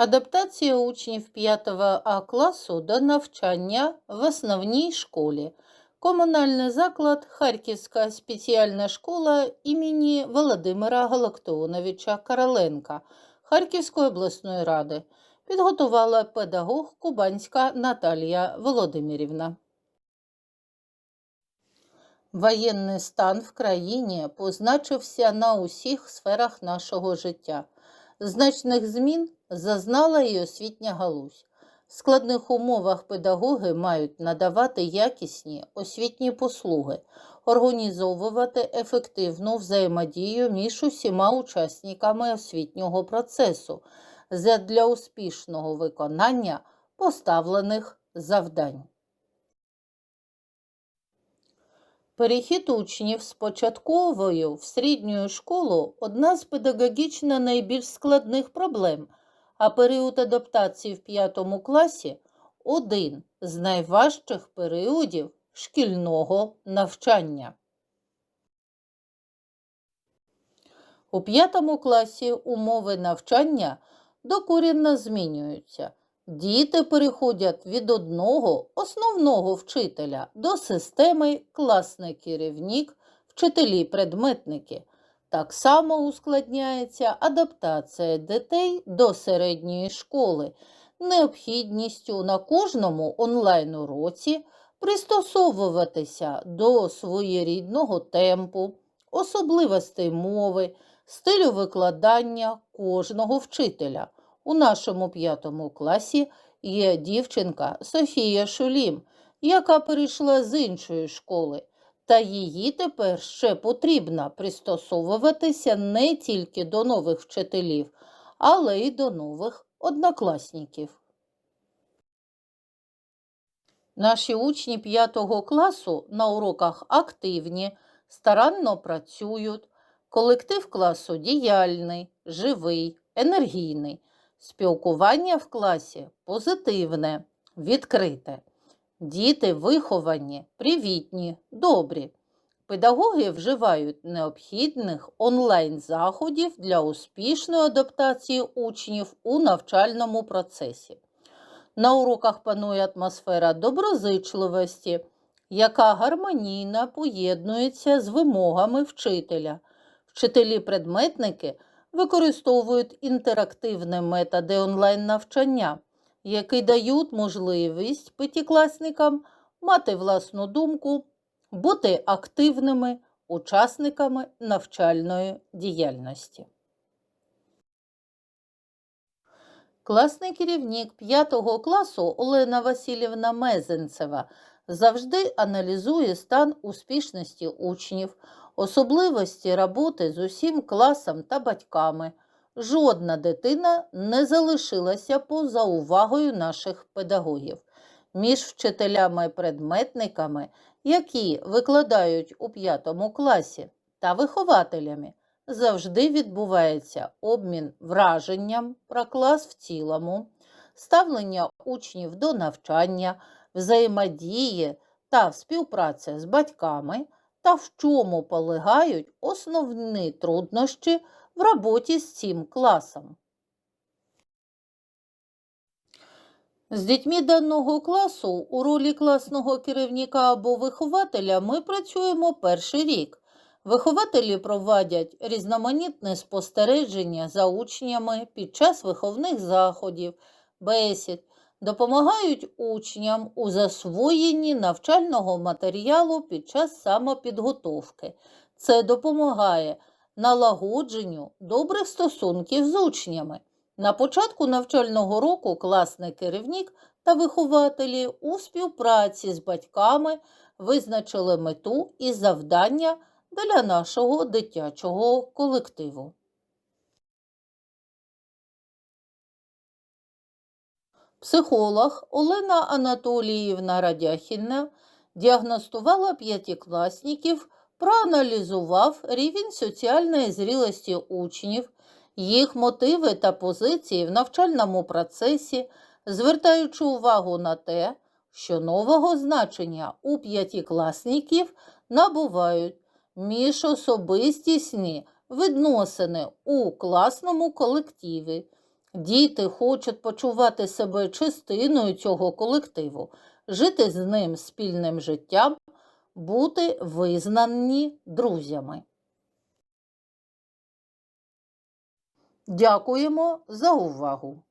Адаптація учнів 5 А класу до навчання в основній школі. Комунальний заклад Харківська спеціальна школа імені Володимира Галактионовича Короленка Харківської обласної ради підготувала педагог Кубанська Наталія Володимирівна. Воєнний стан в країні позначився на усіх сферах нашого життя. Значних змін зазнала і освітня галузь. В складних умовах педагоги мають надавати якісні освітні послуги, організовувати ефективну взаємодію між усіма учасниками освітнього процесу для успішного виконання поставлених завдань. Перехід учнів з початковою в середню школу одна з педагогічно найбільш складних проблем, а період адаптації в п'ятому класі один з найважчих періодів шкільного навчання. У п'ятому класі умови навчання докорінно змінюються. Діти переходять від одного основного вчителя до системи класний керівник, вчителі-предметники. Так само ускладняється адаптація дітей до середньої школи, необхідністю на кожному онлайн-уроці пристосовуватися до своєрідного темпу, особливостей мови, стилю викладання кожного вчителя. У нашому п'ятому класі є дівчинка Софія Шулім, яка перейшла з іншої школи, та її тепер ще потрібно пристосовуватися не тільки до нових вчителів, але й до нових однокласників. Наші учні 5 класу на уроках активні, старанно працюють, колектив класу діяльний, живий, енергійний. Спілкування в класі позитивне, відкрите. Діти виховані, привітні, добрі. Педагоги вживають необхідних онлайн-заходів для успішної адаптації учнів у навчальному процесі. На уроках панує атмосфера доброзичливості, яка гармонійно поєднується з вимогами вчителя. Вчителі-предметники – використовують інтерактивні методи онлайн-навчання, які дають можливість п'ятикласникам мати власну думку, бути активними учасниками навчальної діяльності. Класний керівник 5 класу Олена Васильівна Мезенцева завжди аналізує стан успішності учнів, особливості роботи з усім класом та батьками. Жодна дитина не залишилася поза увагою наших педагогів. Між вчителями-предметниками, які викладають у п'ятому класі, та вихователями завжди відбувається обмін враженням про клас в цілому, ставлення учнів до навчання, взаємодії та співпраця з батьками та в чому полягають основні труднощі в роботі з цим класом. З дітьми даного класу у ролі класного керівника або вихователя ми працюємо перший рік. Вихователі проводять різноманітне спостереження за учнями під час виховних заходів, бесід, допомагають учням у засвоєнні навчального матеріалу під час самопідготовки. Це допомагає налагодженню добрих стосунків з учнями. На початку навчального року класний керівник та вихователі у співпраці з батьками визначили мету і завдання для нашого дитячого колективу. Психолог Олена Анатоліївна Радяхіна діагностувала п'ятикласників, проаналізував рівень соціальної зрілості учнів, їх мотиви та позиції в навчальному процесі, звертаючи увагу на те, що нового значення у п'ятикласників набувають міжособистісні відносини у класному колективі, Діти хочуть почувати себе частиною цього колективу, жити з ним спільним життям, бути визнані друзями. Дякуємо за увагу!